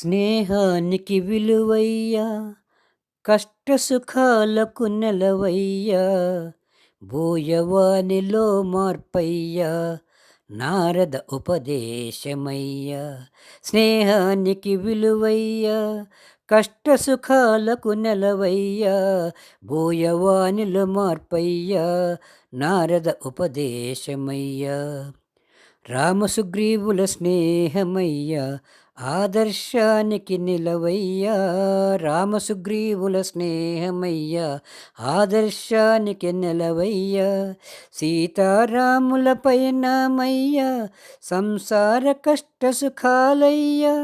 స్నేహానికి విలువయ్యా కష్ట సుఖాలకు నెలవయ్యా బోయవానిలో మార్పయ్యా నారద ఉపదేశమయ్యా స్నేహానికి విలువయ్యా కష్ట సుఖాలకు నెలవయ్యా బోయవానిలో మార్పయ్యా నారద ఉపదేశమయ్యా. రామసుగ్రీవుల స్నేహమయ్యా ఆదర్శానికి నిలవయ్యా రామసుగ్రీవుల స్నేహమయ్యా ఆదర్శానికి నిలవయ్యా సీతారాముల పయనమయ్యా సంసార కష్ట సుఖాలయ్యా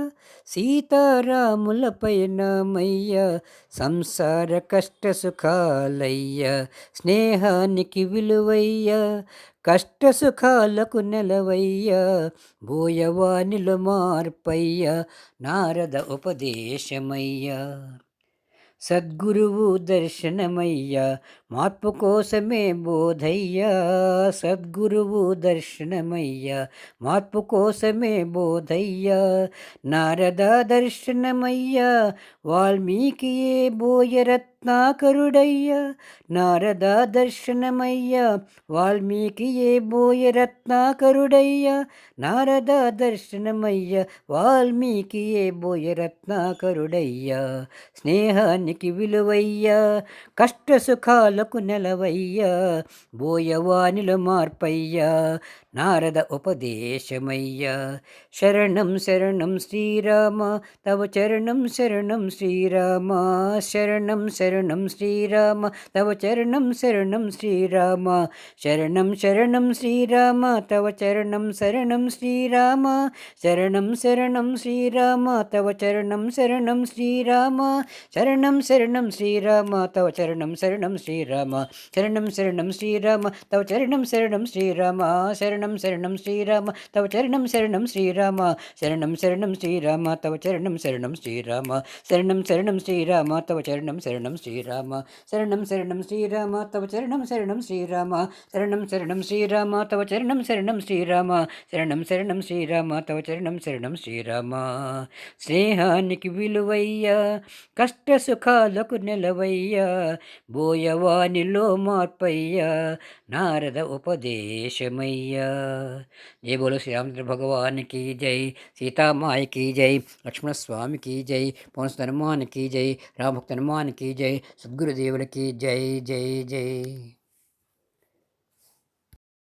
సీతారాముల పయనమయ్యా సంసార కష్ట సుఖాలయ్యా స్నేహానికి విలువయ్యా కష్ట సుఖాలకు నెలవయ్యా బోయవానిలో మార్పయ్యా నారద ఉపదేశమయ్యా సద్గురువు దర్శనమయ్యా మార్పు కోసమే బోధయ్యా సద్గురువు దర్శనమయ్యా మార్పు కోసమే బోధయ్యా నారద దర్శనమయ్యా వాల్మీకియే బోయరత్నాకరుడయ్యా నారద దర్శనమయ్యా బోయ బోయరత్నాకరుడయ్యా నారద దర్శనమయ్యా బోయ బోయరత్నాకరుడయ్యా స్నేహానికి విలువయ్యా కష్ట సుఖాలకు నెలవయ్యా బోయవానిలో మార్పయ్యా నారద ఉపదేశమయ్యా. శరణం శరణం శ్రీరామ తవ చరణం శరణం శ్రీరామ శరణం శరణం శ్రీరామ తవ చరణం శరణం శ్రీరామ శరణం శరణం శ్రీరామ తవ చరణం శరణం శ్రీరామ శరణం శరణం శ్రీరామ తవ చరణం శరణం శ్రీరామ శరణం శరణం శ్రీరామ తవ చరణం శరణం శ్రీరామ శరణం శరణం శ్రీరామ తవ చరణం శరణం శ్రీరామ శరణం శరణం శరణం శ్రీరామ తవ చరణం శరణం శ్రీరామ శరణం శరణం శ్రీరామ తవ చరణం శరణం శ్రీరామ శరణం శరణం శ్రీరామ తవ చరణం శరణం శ్రీరామ. శరణం శరణం శ్రీరామ. తవ చరణం శరణం శ్రీరామ. శరణం శరణం శ్రీరామ. తవ చరణం శరణం శ్రీరామ. శరణం శరణం శ్రీరామ. తవ చరణం శరణం శ్రీరామ. స్నేహానికి విలువయ్యా. కష్ట సుఖాలకు నిలవయ్యా. బోయవానిలో మార్పయ్యా. నారద ఉపదేశమయ్యా. జై బోలో శ్రీరామచంద్ర భగవానికి జై. సీతామాయకి జై. లక్ష్మణస్వామికి జై. పవనస్ హనుమానికి జై. రామభక్త హనుమానికి జై. సద్గురుదేవులకి జై జై జై.